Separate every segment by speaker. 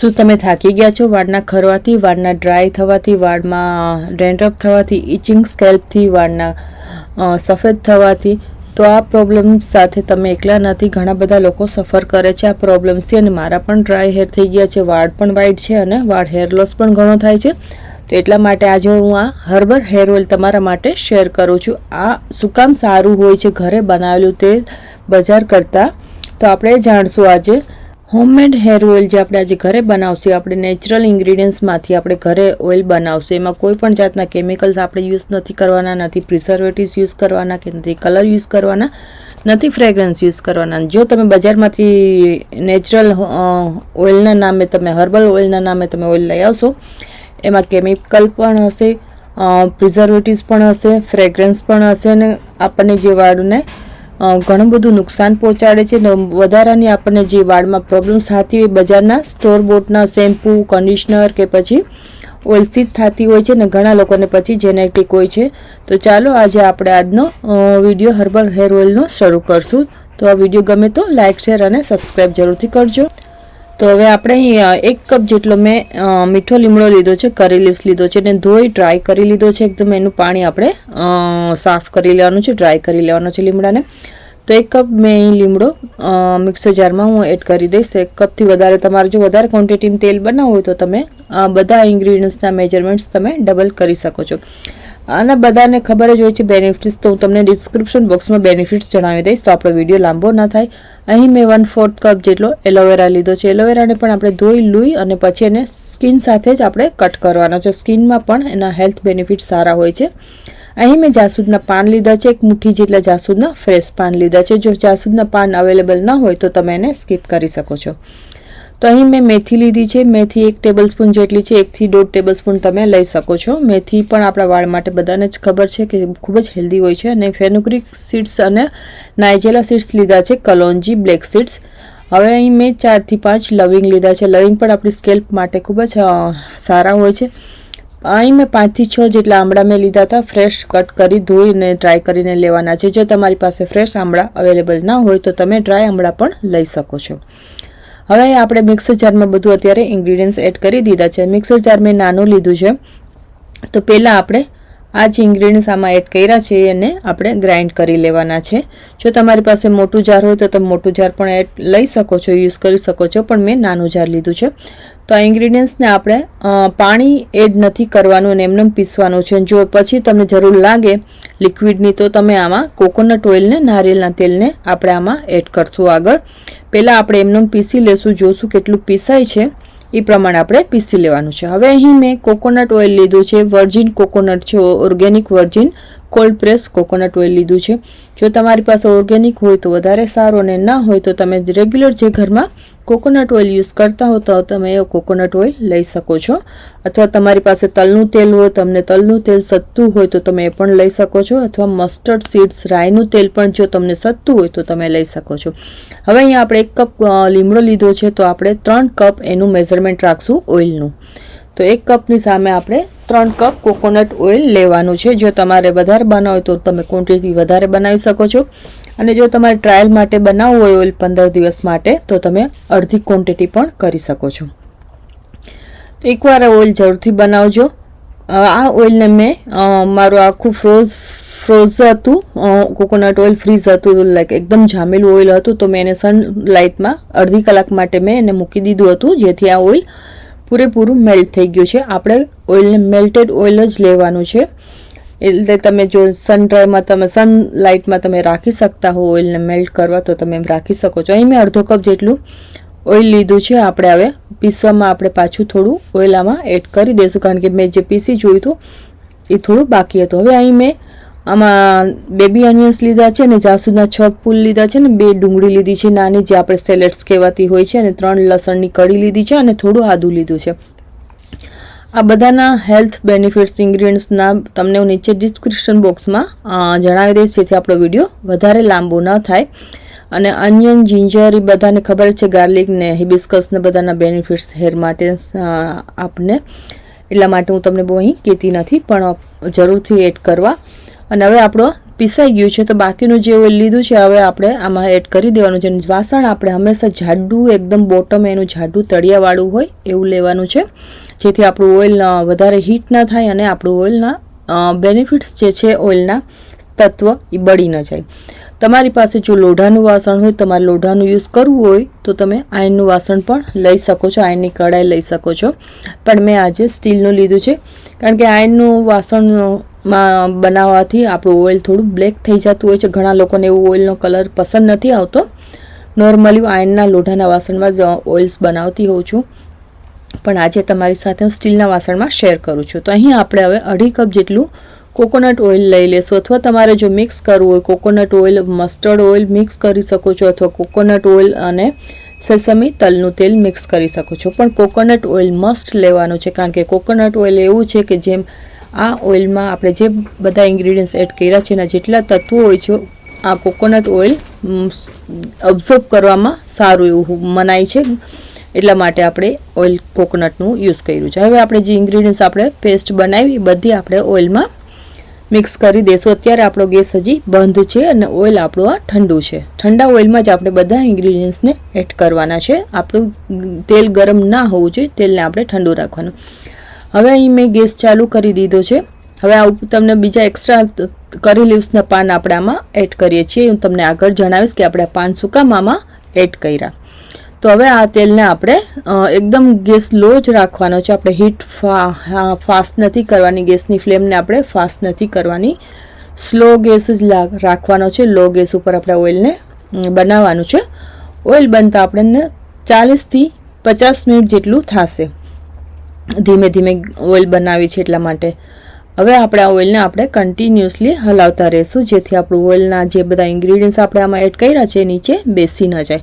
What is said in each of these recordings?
Speaker 1: શું તમે થાકી ગયા છો? વાળના ખરવાથી, વાળના ડ્રાય થવાથી, વાળમાં ડેન્ડ્રફ થવાથી ઇચિંગ સ્કેલ્પથી વાળના સફેદ થવાથી? તો આ પ્રોબ્લેમ સાથે તમે એકલા નથી. ઘણા બધા લોકો સફર કરે છે આ પ્રોબ્લેમ્સથી અને મારા પણ ડ્રાય હેર થઈ ગયા છે. વાળ પણ વાઇટ છે અને વાળ હેર લોસ પણ ઘણો થાય છે. તો એટલા માટે આજે હું આ હર્બલ હેર ઓઇલ તમારા માટે શેર કરું છું. આ શું કામ સારું હોય છે? ઘરે બનાવેલું તેલ બજાર કરતાં. તો આપણે જાણશું આજે હોમમેડ હેર ઓઇલ જે આપણે આજે ઘરે બનાવશું આપણે નેચરલ ઇન્ગ્રીડિયન્ટ્સમાંથી આપણે ઘરે ઓઇલ બનાવશું. એમાં કોઈ પણ જાતના કેમિકલ્સ આપણે યુઝ નથી કરવાના, નથી પ્રિઝર્વેટિવ્સ યુઝ કરવાના કે નથી કલર યુઝ કરવાના, નથી ફ્રેગ્રન્સ યુઝ કરવાના. જો તમે બજારમાંથી નેચરલ ઓઇલના નામે તમે હર્બલ ઓઇલના નામે તમે ઓઇલ લઈ આવશો, એમાં કેમિકલ પણ હશે પ્રિઝર્વેટિવ્સ પણ હશે ફ્રેગ્રન્સ પણ હશે અને આપણને જે વાળને ઘણું બધું નુકસાન પહોંચાડે છે ને વધારાની આપણને જે વાળમાં પ્રોબ્લેમ્સ થતી હોય બજારના સ્ટોર બોટના શેમ્પૂ કન્ડિશનર કે પછી ઓઇલથી જ થતી હોય છે ને ઘણા લોકોને પછી જેનેટિક હોય છે. તો ચાલો આજે આપણે આજનો વીડિયો હર્બલ હેર ઓઇલનો શરૂ કરશું. તો આ વીડિયો ગમે તો લાઇક શેર અને સબસ્ક્રાઈબ જરૂરથી કરજો. તો હવે આપણે એક કપ જેટલો મેં મીઠો લીમડો લીધો છે, કરી લીવ્સ લીધો છે અને ધોઈ ડ્રાય કરી લીધો છે. એકદમ એનું પાણી આપણે સાફ કરી લેવાનું છે ડ્રાય કરી લેવાનો છે લીમડાને. તો એક કપ મેં લીમડો મિક્સર જારમાં હું એડ કરી દઈશ. એક કપથી વધારે તમારે જો વધારે ક્વોન્ટિટીમાં તેલ બનાવવું હોય તો તમે આ બધા ઇન્ગ્રીડિયન્ટ્સના મેજરમેન્ટ્સ તમે ડબલ કરી શકો છો. અને બધાને ખબર જ હોય છે બેનિફિટ્સ તો હું તમને ડિસ્ક્રિપ્શન બોક્સમાં બેનિફિટ્સ જણાવી દઈશ. તો આપણો વીડિયો લાંબો ના થાય. અહીં મેં વન ફોર્થ કપ જેટલો એલોવેરા લીધો છે. એલોવેરાને પણ આપણે ધોઈ, લૂઈ અને પછી એને સ્કિન સાથે જ આપણે કટ કરવાનો છે. સ્કિનમાં પણ એના હેલ્થ બેનિફિટ સારા હોય છે. અહીં મેં જાસૂદના પાન લીધા છે. એક મુઠ્ઠી જેટલા જાસૂદના ફ્રેશ પાન લીધા છે. જો જાસૂદના પાન અવેલેબલ ન હોય તો તમે એને સ્કીપ કરી શકો છો. તો અહીં મેં મેથી લીધી છે. મેથી એક ટેબલ સ્પૂન જેટલી છે. એકથી દોઢ ટેબલ સ્પૂન તમે લઈ શકો છો. મેથી પણ આપણા વાળ માટે બધાને જ ખબર છે કે ખૂબ જ હેલ્ધી હોય છે. અને ફેનુક્રિક સીડ્સ અને નાઇજેલા સીડ્સ લીધા છે. કલોંજી બ્લેક સીડ્સ. હવે અહીં મેં ચારથી પાંચ લવિંગ લીધા છે. લવિંગ પણ આપણી સ્કેલ્પ માટે ખૂબ જ સારા હોય છે. અહીં મેં પાંચથી છ જેટલા આંબળા મેં લીધા હતા. ફ્રેશ કટ કરી ધોઈને ડ્રાય કરીને લેવાના છે. જો તમારી પાસે ફ્રેશ આંબળા અવેલેબલ ના હોય તો તમે ડ્રાય આંબળા પણ લઈ શકો છો. હવે આપણે મિક્સર જારમાં બધું અત્યારે ઇન્ગ્રીડિયન્ટ્સ એડ કરી દીધા છે. મિક્સર જાર મેં નાનું લીધું છે. તો પહેલાં આપણે આ જે ઇન્ગ્રીડિયન્ટ્સ આમાં એડ કર્યા છે એને આપણે ગ્રાઇન્ડ કરી લેવાના છે. જો તમારી પાસે મોટું જાર હોય તો તમે મોટું જાર પણ એડ લઈ શકો છો યુઝ કરી શકો છો. પણ મેં નાનું જાર લીધું છે. તો આ ઇન્ગ્રીડિયન્ટ્સને આપણે પાણી એડ નથી કરવાનું અને એમને પીસવાનું છે. જો પછી તમને જરૂર લાગે લિક્વિડની તો તમે આમાં કોકોનટ ઓઇલને નારિયેળના તેલને આપણે આમાં એડ કરશું આગળ. પહેલાં આપણે એમને પીસી લેશું, જોશું કેટલું પીસાય છે. એ પ્રમાણે આપણે પીસી લેવાનું છે. હવે અહીં મેં કોકોનટ ઓઇલ લીધું છે વર્જિન કોકોનટ છે organic virgin cold press coconut oil લીધું છે. જો તમારી પાસે ઓર્ગેનિક હોય તો વધારે સારું અને ના હોય તો તમે રેગ્યુલર જે ઘરમાં કોકોનટ ઓઇલ યુઝ કરતા હો તો તમે કોકોનટ ઓઇલ લઈ શકો છો. અથવા તમારી પાસે તલનું તેલ હોય, તમને તલનું તેલ સત્તું હોય તો તમે એ પણ લઈ શકો છો. અથવા મસ્ટર્ડ સીડ્સ રાઈનું તેલ પણ જો તમને સત્તું હોય તો તમે લઈ શકો છો. હવે અહીંયા આપણે એક કપ લીમડો લીધો છે, તો આપણે ત્રણ કપ એનું મેઝરમેન્ટ રાખશું ઓઇલનું. તો એક કપની સામે આપણે ત્રણ કપ કોકોનટ ઓઇલ લેવાનું છે. જો તમારે વધારે બનાવો તો તમે ક્વોન્ટિટી વધારે બનાવી શકો છો. અને જો તમારે ટ્રાયલ માટે બનાવવું હોય ઓઇલ પંદર દિવસ માટે, તો તમે અડધી ક્વોન્ટિટી પણ કરી શકો છો. તો એકવાર ઓઇલ જરૂરથી બનાવજો. આ ઓઇલને મેં મારું આખું ફ્રોઝ ફ્રોઝ હતું કોકોનટ ઓઇલ ફ્રીઝ હતું લાઈક એકદમ જામેલું ઓઇલ હતું, તો મેં એને સનલાઇટમાં અડધી કલાક માટે મેં એને મૂકી દીધું હતું, જેથી આ ઓઇલ પૂરેપૂરું મેલ્ટ થઈ ગયું છે. આપણે ઓઇલને મેલ્ટેડ ઓઇલ જ લેવાનું છે. એટલે તમે જો સન ડ્રાયમાં તમે સનલાઇટમાં તમે રાખી શકતા હો ઓઇલને મેલ્ટ કરવા, તો તમે એમ રાખી શકો છો. અહીં મેં અડધો કપ જેટલું ઓઇલ લીધું છે. આપણે હવે પીસવામાં આપણે પાછું થોડું ઓઇલ આમાં એડ કરી દઈશું. કારણ કે મેં જે પીસી જોયું હતું, એ થોડું બાકી હતું. હવે અહીં મેં આમાં બેબી ઓનિયન્સ લીધા છે અને જાસૂદના છ ફૂલ લીધા છે ને, બે ડુંગળી લીધી છે. નાની જે આપણે સેલેડ્સ કહેવાતી હોય છે અને ત્રણ લસણની કળી લીધી છે અને થોડું આદું લીધું છે. આ બધાના હેલ્થ બેનિફિટ્સ ઇન્ગ્રીડિયન્ટ્સના તમને હું નીચે ડિસ્ક્રિપ્શન બોક્સમાં જણાવી દઈશ, જેથી આપણો વીડિયો વધારે લાંબો ન થાય. અને અનિયન જિંજર એ બધાને ખબર છે ગાર્લિક ને હિબિસ્કસ ને બધાના બેનિફિટ્સ હેર માટે આપને. એટલા માટે હું તમને બહુ અહીં કહેતી નથી, પણ જરૂરથી એડ કરવા. અને હવે આપણો પીસાઈ ગયું છે, તો બાકીનું જે લીધું છે, હવે આપણે આમાં એડ કરી દેવાનું છે. વાસણ આપણે હંમેશા જાડું, એકદમ બોટમ એનું જાડું તળિયાવાળું હોય, એવું લેવાનું છે. જેથી આપણું ઓઇલ વધારે હીટ ના થાય અને આપણું ઓઇલના બેનિફિટ્સ જે છે ઓઇલના તત્વ એ બળી ન જાય. તમારી પાસે જો લોઢાનું વાસણ હોય, તમારે લોઢાનું યુઝ કરવું હોય, તો તમે આયનનું વાસણ પણ લઈ શકો છો આયનની કઢાઈ લઈ શકો છો. પણ મેં આજે સ્ટીલનું લીધું છે, કારણ કે આયનનું વાસણમાં બનાવવાથી આપણું ઓઇલ થોડું બ્લેક થઈ જતું હોય છે. ઘણા લોકોને એવું ઓઇલનો કલર પસંદ નથી આવતો. નોર્મલી આયનના લોઢાના વાસણમાં જ ઓઇલ્સ બનાવતી હોઉં છું. પણ આજે તમારી સાથે હું સ્ટીલના વાસણમાં શેર કરું છું. તો અહીં આપણે હવે અઢી કપ જેટલું કોકોનટ ઓઇલ લઈ લેશું. અથવા તમારે જો મિક્સ કરવું હોય, coconut oil, mustard oil mix કરી શકો છો, અથવા કોકોનટ ઓઇલ અને સેસમી તલનું તેલ મિક્સ કરી શકો છો. પણ કોકોનટ ઓઇલ મસ્ટ લેવાનું છે, કારણ કે કોકોનટ ઓઇલ એવું છે કે જેમ આ ઓઇલમાં આપણે જે બધા ઇન્ગ્રીડિયન્ટ્સ એડ કર્યા છે, એના જેટલા તત્વો હોય છે, આ કોકોનટ ઓઇલ અબ્ઝોર્બ કરવામાં સારું એવું મનાય છે. એટલા માટે આપણે ઓઇલ કોકોનટનું યુઝ કર્યું છે. હવે આપણે જે ઇન્ગ્રીડિયન્ટ્સ આપણે પેસ્ટ બનાવી બધી આપણે ઓઇલમાં મિક્સ કરી દેશું. અત્યારે આપણો ગેસ હજી બંધ છે અને ઓઇલ આપણું આ ઠંડુ છે. ઠંડા ઓઇલમાં જ આપણે બધા ઇન્ગ્રીડિયન્ટ્સને એડ કરવાના છે. આપણું તેલ ગરમ ના હોવું જોઈએ, તેલને આપણે ઠંડુ રાખવાનું. હવે અહીં મેં ગેસ ચાલુ કરી દીધો છે. હવે આ તમને બીજા એક્સ્ટ્રા કરી લીવ્સના પાન આપણે આમાં એડ કરીએ છીએ. હું તમને આગળ જણાવીશ કે આપણે પાન સુકામામાં એડ કર્યા. તો હવે આ તેલને આપણે એકદમ ગેસ લો જ રાખવાનો છે. આપણે હીટ ફાસ્ટ નથી કરવાની, ગેસની ફ્લેમને આપણે ફાસ્ટ નથી કરવાની. સ્લો ગેસ જ રાખવાનો છે. લો ગેસ ઉપર આપણે ઓઇલને બનાવવાનું છે. ઓઇલ બનતા આપણને ચાલીસથી પચાસ મિનિટ જેટલું થશે. ધીમે ધીમે ઓઇલ બનાવી છે એટલા માટે. હવે આપણે આ ઓઇલને આપણે કન્ટિન્યુઅસલી હલાવતા રહીશું, જેથી આપણું ઓઇલના જે બધા ઇન્ગ્રીડિયન્ટ્સ આપણે આમાં એડ કર્યા છે નીચે બેસી ન જાય.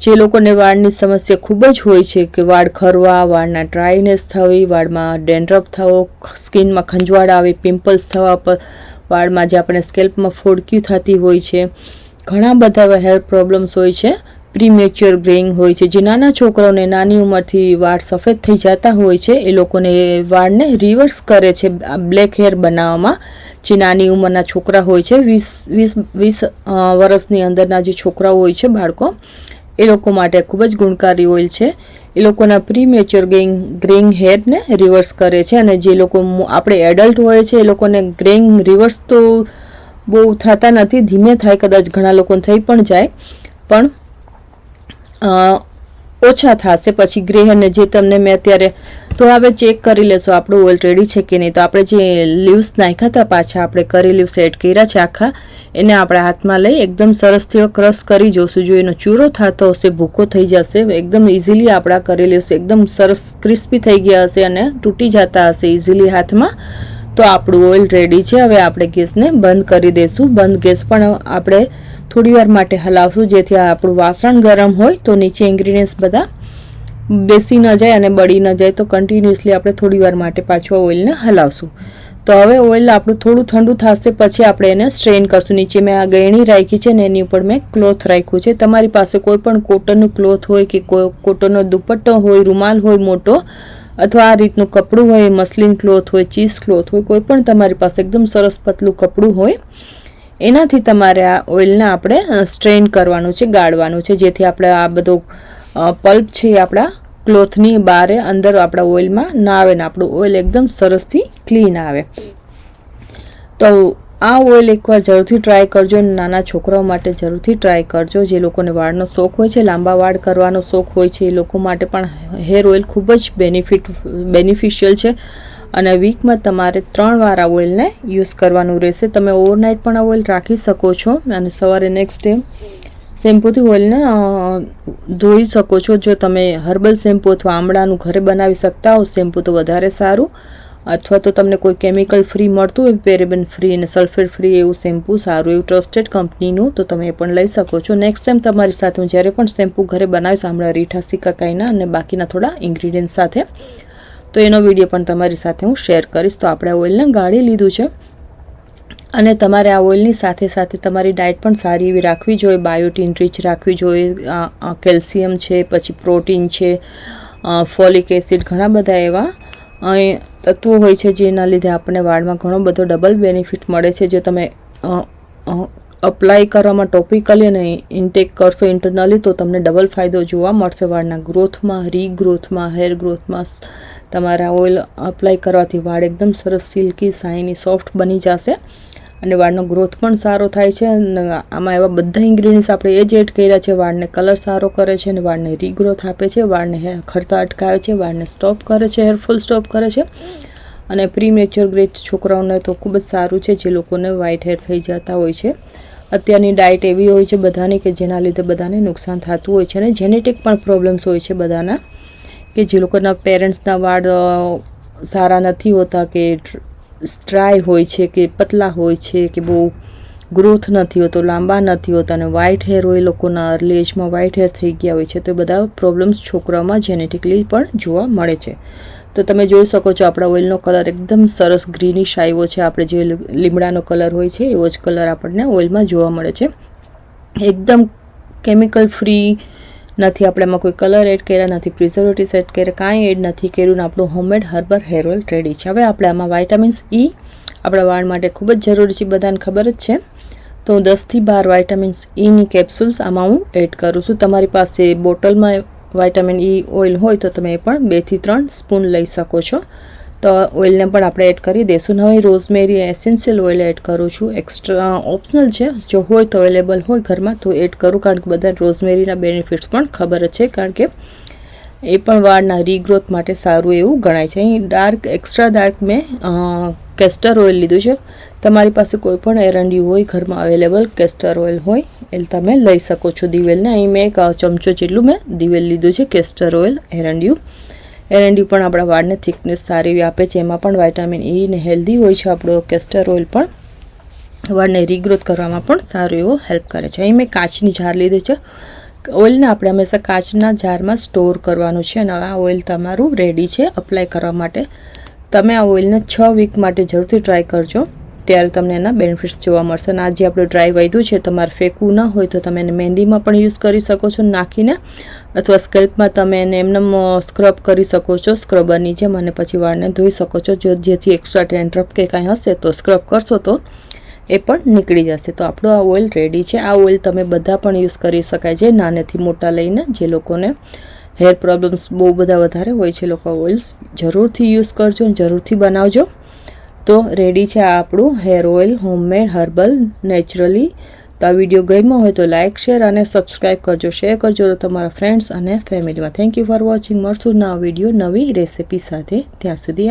Speaker 1: જે લોકોને વાળની સમસ્યા ખૂબ જ હોય છે કે વાળ ખરવા, વાળના ડ્રાયનેસ થવી, વાળમાં ડેન્ડ્રફ થવો, સ્કિનમાં ખંજવાળ આવે, પિમ્પલ્સ થવા પર વાળમાં જે આપણે સ્કેલ્પમાં ફોડક્યું થતી હોય છે. ઘણા બધા હેર પ્રોબ્લેમ્સ હોય છે. પ્રીમેચ્યોર ગ્રેઇંગ હોય છે. જે નાના છોકરાઓને નાની ઉંમરથી વાળ સફેદ થઈ જતા હોય છે, એ લોકોને વાળને રિવર્સ કરે છે બ્લેક હેર બનાવવામાં. જે નાની ઉંમરના છોકરા હોય છે, વીસ વીસ વીસ વર્ષની અંદરના જે છોકરાઓ હોય છે, બાળકો એ લોકો માટે ખૂબ જ ગુણકારી ઓઇલ છે. એ લોકોના પ્રીમેચ્યોર ગ્રેઇંગ ગ્રેઇંગ હેરને રિવર્સ કરે છે અને જે લોકો આપણે એડલ્ટ હોય છે, એ લોકોને ગ્રેઇંગ રિવર્સ તો બહુ થતા નથી, ધીમે થાય કદાચ ઘણા લોકોને થઈ પણ જાય. પણ ઓછા થશે. પછી ગ્રે હેરને જે તમને મેં અત્યારે તો હવે ચેક કરી લેશો, આપણું ઓઇલ રેડી છે કે નહીં. તો આપણે જે લીવ્સ નાખ્યા હતા પાછા આપણે કરી લીવ્સ એડ કર્યા છે આખા. એને આપણે હાથમાં લઈ એકદમ સરસથી ક્રશ કરી જોશું. જો એનો ચૂરો થતો હશે, ભૂકો થઈ જશે, એકદમ ઇઝીલી આપણા કરી લીવ્સ એકદમ સરસ ક્રિસ્પી થઈ ગયા હશે અને તૂટી જતા હશે ઇઝીલી હાથમાં. તો આપણું ઓઇલ રેડી છે. હવે આપણે ગેસને બંધ કરી દઈશું બંધ ગેસ પણ આપણે થોડીવાર માટે હલાવશું, જેથી આપણું વાસણ ગરમ હોય. તો નીચે ઇન્ગ્રીડિયન્ટ્સ બધા બેસી ન જાય અને બળી ન જાય તો કન્ટિન્યુઅસલી આપણે થોડી વાર માટે પાછું ઓઇલને હલાવશું. તો હવે ઓઇલ આપણું થોડું ઠંડુ થશે પછી આપણે એને સ્ટ્રેન કરશું. નીચે મેં આ ગળણી રાખી છે ને એની ઉપર મેં ક્લોથ રાખ્યું છે. તમારી પાસે કોઈ પણ કોટનનું ક્લોથ હોય કે કોટનનો દુપટ્ટો હોય, રૂમાલ હોય, મોટો અથવા આ રીતનું કપડું હોય મસલિન ક્લોથ હોય ચીઝ ક્લોથ હોય, કોઈ પણ તમારી પાસે એકદમ સરસ પતલું કપડું હોય, એનાથી તમારે આ ઓઇલને આપણે સ્ટ્રેન કરવાનું છે, ગાળવાનું છે. જેથી આપણે આ બધો પલ્પ છે એ આપણા ક્લોથની બારે અંદર આપણા ઓઇલમાં ના આવે ને આપણું ઓઇલ એકદમ સરસથી ક્લીન આવે. તો આ ઓઇલ એકવાર જરૂરથી ટ્રાય કરજો નાના છોકરાઓ માટે જરૂરથી ટ્રાય કરજો. જે લોકોને વાળનો શોખ હોય છે, લાંબા વાળ કરવાનો શોખ હોય છે, એ લોકો માટે પણ હેર ઓઇલ ખૂબ જ બેનિફિટ બેનિફિશિયલ છે. અને વીકમાં તમારે ત્રણ વાર આ ઓઇલને યુઝ કરવાનું રહેશે. તમે ઓવરનાઇટ પણ આ ઓઇલ રાખી શકો છો અને સવારે નેક્સ્ટ ડે શેમ્પૂથી ઓઇલને ધોઈ શકો છો. જો તમે હર્બલ શેમ્પૂ અથવા આમળાનું ઘરે બનાવી શકતા હો, શેમ્પૂ તો વધારે સારું. અથવા તો તમને કોઈ કેમિકલ ફ્રી મળતું હોય, પેરેબન ફ્રી અને સલ્ફેટ ફ્રી એવું શેમ્પૂ, સારું એવું ટ્રસ્ટેડ કંપનીનું, તો તમે એ પણ લઈ શકો છો. નેક્સ્ટ ટાઈમ તમારી સાથે હું જ્યારે પણ શેમ્પૂ ઘરે બનાવીશ હમણાં રીઠા સિકાકાઈના અને બાકીના થોડા ઇન્ગ્રીડિયન્ટ સાથે, તો એનો વીડિયો પણ તમારી સાથે હું શેર કરીશ. તો આપણે ઓઇલને ગાળી લીધું છે. અને તમારે આ ઓઇલની સાથે સાથે તમારી ડાયટ પણ સારી એવી રાખવી જોઈએ, બાયોટીન રીચ રાખવી જોઈએ કેલ્શિયમ છે, પછી પ્રોટીન છે ફોલિક એસિડ, ઘણા બધા એવા તત્વો હોય છે જેના લીધે આપણને વાળમાં ઘણો બધો ડબલ બેનિફિટ મળે છે. જો તમે અપ્લાય કરવામાં ટોપિકલી અને ઇન્ટેક કરશો ઇન્ટરનલી તો તમને ડબલ ફાયદો જોવા મળશે. વાળના ગ્રોથમાં રીગ્રોથમાં હેર ગ્રોથમાં તમારા ઓઇલ અપ્લાય કરવાથી વાળ એકદમ સરસ સિલ્કી શાઇની સોફ્ટ બની જશે. અને વાળનો ગ્રોથ પણ સારો થાય છે. અને આમાં એવા બધા ઇન્ગ્રીડિયન્ટ્સ આપણે એ જ એડ કર્યા છે. વાળને કલર સારો કરે છે અને વાળને રીગ્રોથ આપે છે. વાળને ખરતા અટકાવે છે. વાળને સ્ટોપ કરે છે. હેર ફૂલ સ્ટોપ કરે છે. અને પ્રી મેચ્યોર ગ્રેડ છોકરાઓને તો ખૂબ જ સારું છે. જે લોકોને વ્હાઇટ હેર થઈ જતા હોય છે. અત્યારની ડાયટ એવી હોય છે બધાની કે જેના લીધે બધાને નુકસાન થતું હોય છે. અને જેનેટિક પણ પ્રોબ્લેમ્સ હોય છે બધાના. કે જે લોકોના પેરેન્ટ્સના વાળ સારા નથી હોતા કે સ્ટ્રાય હોય છે કે પતલા હોય છે કે બહુ ગ્રોથ નથી હોતો, લાંબા નથી હોતા અને વ્હાઇટ હેર હોય લોકોના અર્લી એજમાં વ્હાઇટ હેર થઈ ગયા હોય છે, તો એ બધા પ્રોબ્લેમ્સ છોકરાઓમાં જેનેટિકલી પણ જોવા મળે છે. તો તમે જોઈ શકો છો આપણા ઓઇલનો કલર એકદમ સરસ ગ્રીનિશ આવ્યો છે. આપણે જે લીમડાનો કલર હોય છે એવો જ કલર આપણને ઓઇલમાં જોવા મળે છે. એકદમ કેમિકલ ફ્રી નથી આપણે એમાં કોઈ કલર એડ કર્યા, નથી પ્રિઝર્વેટિવ્સ એડ કર્યા, કાંઈ એડ નથી કર્યું આપણું homemade herbal hair oil ready છે. હવે આપણે આમાં વાઇટામિન્સ ઈ આપણા વાળ માટે ખૂબ જ જરૂરી છે, બધાને ખબર જ છે. તો હું દસથી બાર વાઇટામિન્સ ઈની કેપ્સ્યુલ્સ આમાં હું એડ કરું છું. તમારી પાસે બોટલમાં વાઇટામિન ઈ ઓઇલ હોય તો તમે એ પણ બેથી ત્રણ સ્પૂન લઈ શકો છો. તો ઓઇલને પણ આપણે એડ કરી દઈશું. હવે રોઝમેરી એસેન્શિયલ ઓઇલ એડ કરું છું. એક્સ્ટ્રા ઓપ્શનલ છે. જો હોય તો અવેલેબલ હોય ઘરમાં તો એડ કરું, કારણ કે બધા રોઝમેરીના બેનિફિટ્સ પણ ખબર છે, કારણ કે એ પણ વાળના રીગ્રોથ માટે સારું એવું ગણાય છે. અહીં ડાર્ક એક્સ્ટ્રા ડાર્ક મેં કેસ્ટર ઓઇલ લીધું છે. તમારી પાસે કોઈ પણ એરંડિયું હોય, ઘરમાં અવેલેબલ કેસ્ટર ઓઇલ હોય, એ તમે લઈ શકો છો દિવેલને. અહીં મેં એક ચમચો જેટલું મેં દિવેલ લીધું છે કેસ્ટર ઓઇલ એરંડિયું. એરંડિયું પણ આપણા વાળને થિકનેસ સારી એવી આપે છે. એમાં પણ વાઇટામિન ઈ ને હેલ્ધી હોય છે આપણો કેસ્ટર ઓઇલ પણ. વાળને રીગ્રોથ કરવામાં પણ સારો એવો હેલ્પ કરે છે. અહીં મેં કાચની જાર લીધી છે. ઓઇલને આપણે હંમેશા કાચના જારમાં સ્ટોર કરવાનું છે અને આ ઓઇલ તમારું રેડી છે અપ્લાય કરવા માટે. તમે આ ઓઇલને છ વીક માટે જરૂરથી ટ્રાય કરજો. ત્યારે તમને એના બેનિફિટ્સ જોવા મળશે. અને આ જે આપણું ડ્રાય વધ્યું છે, તમારે ફેંકવું ન હોય તો તમે એને મહેંદીમાં પણ યુઝ કરી શકો છો, નાખીને. અથવા સ્કેલ્પમાં તમે એને એમને સ્ક્રબ કરી શકો છો સ્ક્રબરની જેમ અને પછી વાળને ધોઈ શકો છો. જો જેથી એક્સ્ટ્રા ટેન્ડ્રફ કે કાંઈ હશે તો સ્ક્રબ કરશો તો એ પણ નીકળી જશે. તો આપણો આ ઓઇલ રેડી છે. આ ઓઇલ તમે બધા પણ યુઝ કરી શકાય છે, નાનેથી મોટા લઈને જે લોકોને હેર પ્રોબ્લેમ્સ બહુ બધા વધારે હોય છે લોકો ઓઇલ્સ જરૂરથી યુઝ કરજો જરૂરથી બનાવજો. તો રેડી છે આ આપણું hair oil, homemade, herbal, naturally તો આ વીડિયો ગમ્યો હોય તો લાઇક શેર અને સબસ્ક્રાઇબ કરજો. શેર કરજો તમારા ફ્રેન્ડ્સ અને ફેમિલીમાં થેન્ક યુ ફોર વોચિંગ મળશું નવા વીડિયો, નવી રેસિપી સાથે. ત્યાં સુધી